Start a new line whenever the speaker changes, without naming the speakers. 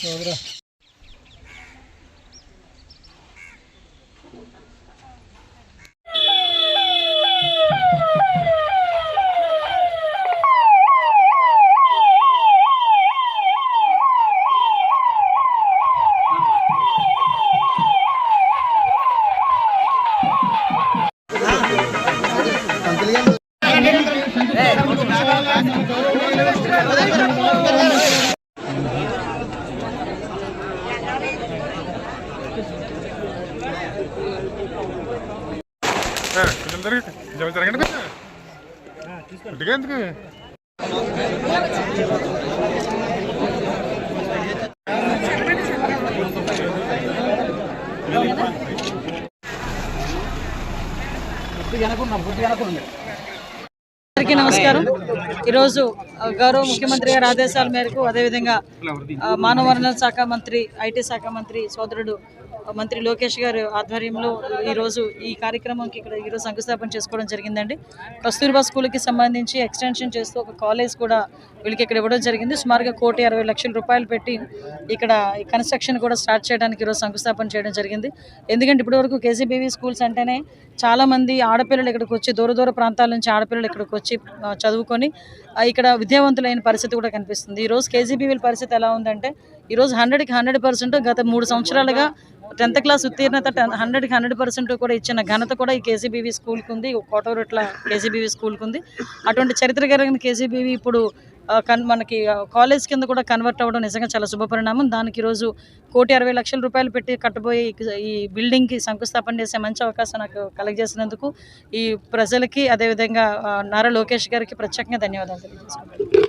Sobra. Pues, జరగండి కొంచెం జరగండి కొద్దిగా ఎందుకు
అందరికీ నమస్కారం. ఈరోజు గౌరవ ముఖ్యమంత్రి గారి ఆదేశాల మేరకు అదేవిధంగా మానవ వనరుల శాఖ మంత్రి ఐటీ శాఖ మంత్రి సోదరుడు మంత్రి లోకేష్ గారి ఆధ్వర్యంలో ఈరోజు ఈ కార్యక్రమంకి ఇక్కడ ఈరోజు శంకుస్థాపన చేసుకోవడం జరిగిందండి. కస్తూర్బా స్కూల్కి సంబంధించి ఎక్స్టెన్షన్ చేస్తూ ఒక కాలేజ్ కూడా వీళ్ళకి ఇక్కడ ఇవ్వడం జరిగింది. సుమారుగా కోటి అరవై లక్షల రూపాయలు పెట్టి ఇక్కడ ఈ కన్స్ట్రక్షన్ కూడా స్టార్ట్ చేయడానికి ఈరోజు శంకుస్థాపన చేయడం జరిగింది. ఎందుకంటే ఇప్పటివరకు కేసీబీవీ స్కూల్స్ అంటేనే చాలామంది ఆడపిల్లలు ఇక్కడికి వచ్చి దూర దూర ప్రాంతాల నుంచి ఆడపిల్లలు ఇక్కడికి వచ్చి వచ్చి చదువుకొని ఇక్కడ విద్యావంతులైన పరిస్థితి కూడా కనిపిస్తుంది. ఈరోజు కేజీబీవీల పరిస్థితి ఎలా ఉందంటే ఈరోజు హండ్రెడ్కి హండ్రెడ్ పర్సెంట్ గత మూడు సంవత్సరాలుగా టెన్త్ క్లాస్ ఉత్తీర్ణత హండ్రెడ్కి హండ్రెడ్ పర్సెంట్ కూడా ఇచ్చిన ఘనత కూడా ఈ కేసీబీవీ స్కూల్కి ఉంది కోటవరట్ల కేసీబీవీ స్కూల్కి ఉంది అటువంటి చరిత్ర కలిగిన కేసీబీవీ ఇప్పుడు కన్ మనకి కాలేజ్ కింద కూడా కన్వర్ట్ అవ్వడం నిజంగా చాలా శుభపరిణామం దానికి ఈరోజు కోటి అరవై లక్షల రూపాయలు పెట్టి కట్టబోయే ఈ- బిల్డింగ్కి శంకుస్థాపన చేసే మంచి అవకాశం నాకు కలగజేసినందుకు ఈ ప్రజలకి అదేవిధంగా నారా లోకేష్ గారికి ప్రత్యేకంగా ధన్యవాదాలు తెలియజేసుకుంటాను